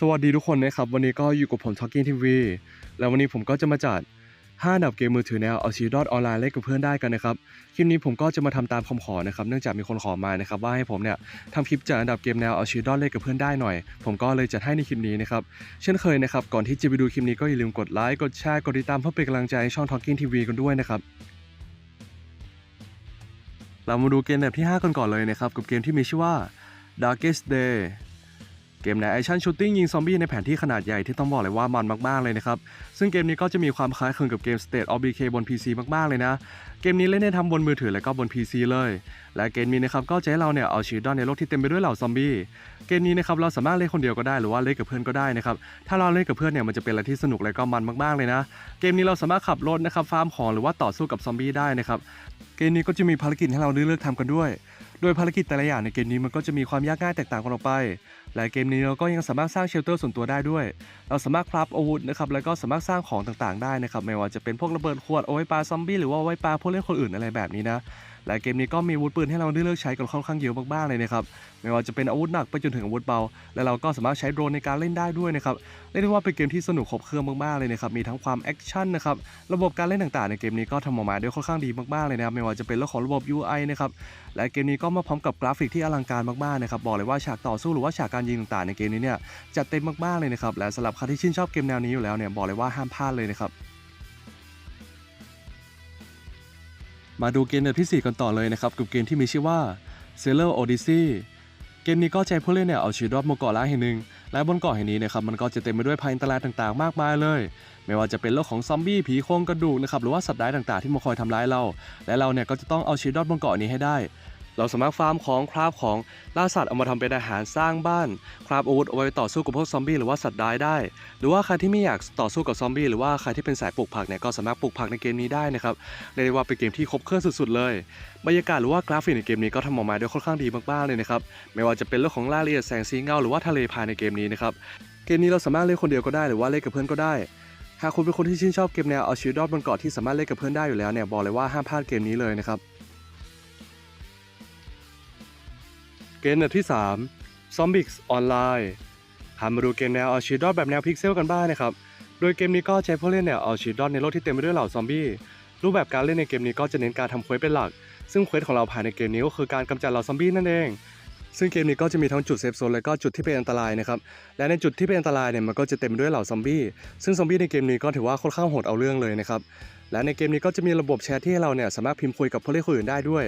สวัสดีทุกคนนะครับ วันนี้ก็อยู่กับผม Talking TV แล้ววันนี้ผมก็จะมาจัด5อันดับเกมมือถือแนวเอาชีวิตรอดออนไลน์เล่นกับเพื่อนได้กันนะครับ คลิปนี้ผมก็จะมาทำตามคำขอนะครับ เนื่องจากมีคนขอมานะครับว่าให้ผมเนี่ยทำคลิปจัดอันดับเกมแนวเอาชีวิตรอดเล่นกับเพื่อนได้หน่อย ผมก็เลยจัดให้ในคลิปนี้นะครับ เช่นเคยนะครับ ก่อนที่จะไปดูคลิปนี้ก็อย่าลืมกดไลค์ กดแชร์ กดติดตามเพื่อเป็นกำลังใจให้ช่อง Talking TV กันด้วยนะครับเรามาดูเกมแบบที่ 5 กันก่อนเลยนะครับกับเกมที่มีชื่อว่า Darkest Day เกมแนวแอคชั่นชูตติ้งยิงซอมบี้ในแผนที่ขนาดใหญ่ที่ต้องบอกเลยว่ามันมากๆเลยนะครับ ซึ่งเกมนี้ก็จะมีความคล้ายคลึงกับเกม State of Decay บน PC มากๆเลยนะ เกมนี้เล่นได้ทั้งบนมือถือและก็บน PC เลย และเกมนี้นะครับก็จะให้เราเนี่ยเอาชีวิตรอดในโลกที่เต็มไปด้วยเหล่าซอมบี้เกมนี้นะครับเราสามารถเล่นคนเดียวก็ได้หรือว่าเล่นกับเพื่อนก็ได้นะครับถ้าเราเล่นกับเพื่อนเนี่ยมันจะเป็นอะไรที่สนุกและก็มันมากๆเลยนะ เกมนี้เราสามารถขับรถนะครับฟาร์มของหรือว่าต่อสู้กับซอมบี้ได้นะครับเกมนี้ก็จะมีภารกิจให้เราเลือกทำกันด้วย โดยภารกิจแต่ละอย่างในเกมนี้มันก็จะมีความยากง่ายแตกต่างกันออกไป และเกมนี้เราก็ยังสามารถสร้างเชลเตอร์ส่วนตัวได้ด้วย เราสามารถคราฟอาวุธนะครับแล้วก็สามารถสร้างของต่างๆได้นะครับไม่ว่าจะเป็นพวกระเบิดขวดเอาไว้ปาซอมบี้หรือว่าไว้ปาพวกเล่นคนอื่นอะไรแบบนี้นะ และเกมนี้ก็มีอาวุธปืนให้เราได้เลือกใช้กันค่อนข้างเยอะมากๆเลยนะครับไม่ว่าจะเป็นอาวุธหนักไปจนถึงอาวุธเบา และเราก็สามารถใช้โดรนในการเล่นได้ด้วยนะครับเรียกได้ว่าเป็นเกมที่สนุกครบเครื่องมากๆเลยนะครับมีทั้งความแอคชั่นนะครับระบบการเล่นต่างๆในเกมนี้ก็ทำออกมาได้ค่อนข้างดีมากๆเลยนะครับไม่ว่าจะเป็นเรื่องของระบบ UI นะครับและเกมนี้ก็มาพร้อมกับกราฟิกที่อลังการมากๆนะครับบอกเลยว่าฉากต่อสู้หรือว่าฉากการยิงต่างๆในเกมนี้เนี่ยจัดเต็มมากๆเลยนะครับและสำหรับใครที่ชื่นชอบเกมแนวนี้อยู่แล้วเนี่ยบอกเลยว่าห้ามพลาดเลยนะครับ มาดูเกมแบบที่ 4 กันต่อเลยนะครับกับเกมที่มีชื่อว่า Sailor Odyssey เกมนี้ก็ใช้ผู้เล่นเนี่ยเอาชีวิตรอดบนเกาะล้างแห่งหนึ่งและบนเกาะแห่งนี้นะครับมันก็จะเต็มไปด้วยภัยอันตรายต่างๆ มากมายเลย ไม่ว่าจะเป็นโรคของซอมบี้ผีโครงกระดูกนะครับหรือว่าสัตว์ร้ายต่างๆ ที่มาคอยทำร้ายเรา และเราเนี่ยก็จะต้องเอาชีวิตรอดบนเกาะนี้ให้ได้ เราสามารถฟาร์มของคราฟของล่าสัตว์เอามาทำเป็นอาหารสร้างบ้าน คราฟอาวุธเอาไว้ต่อสู้กับพวกซอมบี้หรือว่าสัตว์ร้ายได้ หรือว่าใครที่ไม่อยากต่อสู้กับซอมบี้หรือว่าใครที่เป็นสายปลูกผักเนี่ยก็สามารถปลูกผักในเกมนี้ได้นะครับเรียกได้ว่าเป็นเกมที่ครบเครื่องสุดๆ เลย บรรยากาศหรือว่ากราฟิกในเกมนี้ก็ทำออกมาได้ค่อนข้างดีมากๆเลยนะครับไม่ว่าจะเป็นเรื่องของรายละเอียดแสงสีเงาหรือว่าทะเลภายในเกมนี้นะครับเกมนี้เราสามารถเล่นคนเดียวก็ได้หรือว่าเล่นกับเพื่อนก็ได้หากคุณเป็นคนที่ชื่นชอบเกมแนวเอาชีวิตรอดบนเกาะที่สามารถเล่นกับเพื่อนได้อยู่แล้วเนี่ยบอกเลยว่าห้ามพลาดเกมนี้เลยนะครับ เกมแบบที่3 Zombix Online หามาดูเกมแนวเอาชีวิตรอดแบบแนวพิกเซลกันบ้างนะครับ โดยเกมนี้ก็ใช้ผู้เล่นเนี่ยเอาชีวิตรอดในโลกที่เต็มไปด้วยเหล่าซอมบี้ รูปแบบการเล่นในเกมนี้ก็จะเน้นการทำเควสเป็นหลัก ซึ่งเควสของเราภายในเกมนี้ก็คือการกำจัดเหล่าซอมบี้นั่นเอง ซึ่งเกมนี้ก็จะมีทั้งจุดเซฟโซนและก็จุดที่เป็นอันตรายนะครับ และในจุดที่เป็นอันตรายเนี่ยมันก็จะเต็มไปด้วยเหล่าซอมบี้ ซึ่งซอมบี้ในเกมนี้ก็ถือว่าค่อนข้างโหดเอาเรื่องเลยนะครับ และในเกมนี้ก็จะมีระบบแชทที่ให้เราเนี่ยสามารถพิมพ์คุยกับผู้เล่นคนอื่นได้ด้วย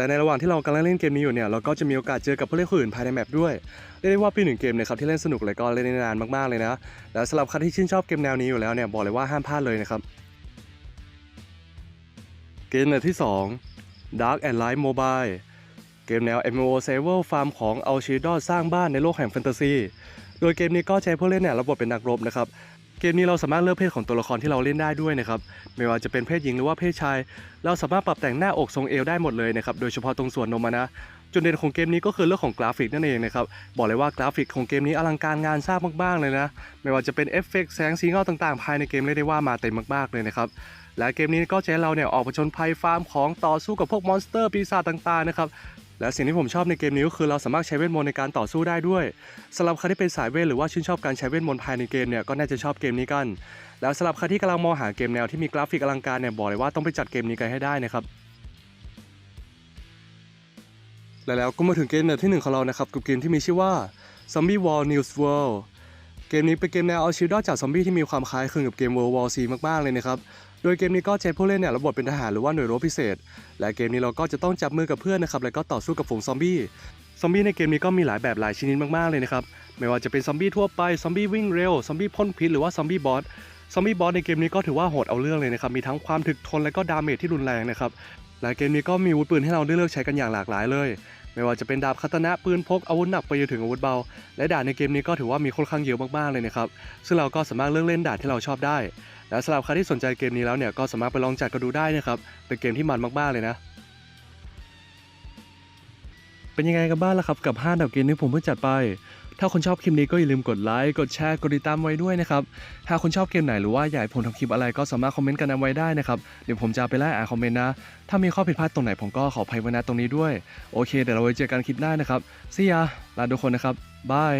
และในระหว่างที่เรากำลังเล่นเกมนี้อยู่เนี่ยเราก็จะมีโอกาสเจอกับผู้เล่นคนอื่นภายในแมปด้วยเรียกได้ว่าเป็นหนึ่งเกมนะครับที่เล่นสนุกและก็เล่นได้นานมากๆเลยนะและสำหรับใครที่ชื่นชอบเกมแนวนี้อยู่แล้วเนี่ยบอกเลยว่าห้ามพลาดเลยนะครับเกมแบบที่ 2 Dark and Light Mobile เกมแนว MMO Survival ฟาร์มของเอาชีดอสร้างบ้านในโลกแห่งแฟนตาซีโดยเกมนี้ก็ใช้ผู้เล่นเนี่ยรับบทเป็นนักรบนะครับ เกมนี้เราสามารถเลือกเพศของตัวละครที่เราเล่นได้ด้วยนะครับ ไม่ว่าจะเป็นเพศหญิงหรือว่าเพศชาย เราสามารถปรับแต่งหน้าอกทรงเอวได้หมดเลยนะครับ โดยเฉพาะตรงส่วนนมนะ จุดเด่นของเกมนี้ก็คือเรื่องของกราฟิกนั่นเองนะครับ บอกเลยว่ากราฟิกของเกมนี้อลังการงานสร้างมากๆเลยนะ ไม่ว่าจะเป็นเอฟเฟกต์แสงสีเงาต่างๆ ภายในเกมเรียกได้ว่ามาเต็มมากๆเลยนะครับ และเกมนี้ก็จะให้เราเนี่ยออกผจญภัยฟาร์มของต่อสู้กับพวกมอนสเตอร์ปีศาจต่างๆนะครับ และสิ่งที่ผมชอบในเกมนี้ก็คือเราสามารถใช้เวทมนต์ในการต่อสู้ได้ด้วยสำหรับใครที่เป็นสายเวทหรือว่าชื่นชอบการใช้เวทมนต์ภายในเกมเนี่ยก็น่าจะชอบเกมนี้กัน แล้วสำหรับใครที่กำลังมองหาเกมแนวที่มีกราฟิกอลังการเนี่ยบอกเลยว่าต้องไปจัดเกมนี้กันให้ได้นะครับและแล้วก็มาถึงเกมแนวที่หนึ่งของเรานะครับกับเกมที่มีชื่อว่า Zombie War News World เกมนี้เป็นเกมแนวเอาชีวิตรอดจากซอมบี้ที่มีความคล้ายคลึงกับเกม World War C มากๆเลยนะครับ โดยเกมนี้ก็ใช้ผู้เล่นเนี่ยรับบทเป็นทหารหรือว่าหน่วยรบพิเศษ และเกมนี้เราก็จะต้องจับมือกับเพื่อนนะครับแล้วก็ต่อสู้กับฝูงซอมบี้ซอมบี้ในเกมนี้ก็มีหลายแบบหลายชนิดมากๆเลยนะครับไม่ว่าจะเป็นซอมบี้ทั่วไปซอมบี้วิ่งเร็วซอมบี้พ่นพิษหรือว่าซอมบี้บอสซอมบี้บอสในเกมนี้ก็ถือว่าโหดเอาเรื่องเลยนะครับมีทั้งความถึกทนและก็ดาเมจที่รุนแรงนะครับและเกมนี้ก็มีอาวุธปืนให้เราได้เลือกใช้กันอย่างหลากหลายเลย ไม่ว่าจะเป็นดาบคาตานะปืนพกอาวุธหนักไปจนถึงอาวุธเบา และด่านในเกมนี้ก็ถือว่ามีค่อนข้างเยอะมากๆเลยนะครับซึ่งเราก็สามารถเลือกเล่นด่านที่เราชอบได้ และสำหรับใครที่สนใจเกมนี้แล้วเนี่ยก็สามารถไปลองจัดกันดูได้นะครับ เป็นเกมที่มันมากๆเลยนะ เป็นยังไงกันบ้างล่ะครับกับ 5 ดับเกมที่ผมเพิ่งจัดไป ถ้าคุณชอบคลิปนี้ก็อย่าลืมกดไลค์กดแชร์กดติดตามไว้ด้วยนะครับหากคุณชอบเกมไหนหรือว่าอยากให้ผมทำคลิปอะไรก็สามารถคอมเมนต์กันเอาไว้ได้นะครับเดี๋ยวผมจะไปไล่อ่านคอมเมนต์นะถ้ามีข้อผิดพลาดตรงไหนผมก็ขออภัยไว้ณตรงนี้ด้วยโอเคเดี๋ยวเราไว้เจอกันคลิปหน้านะครับ See ya ลาทุกคนนะครับบาย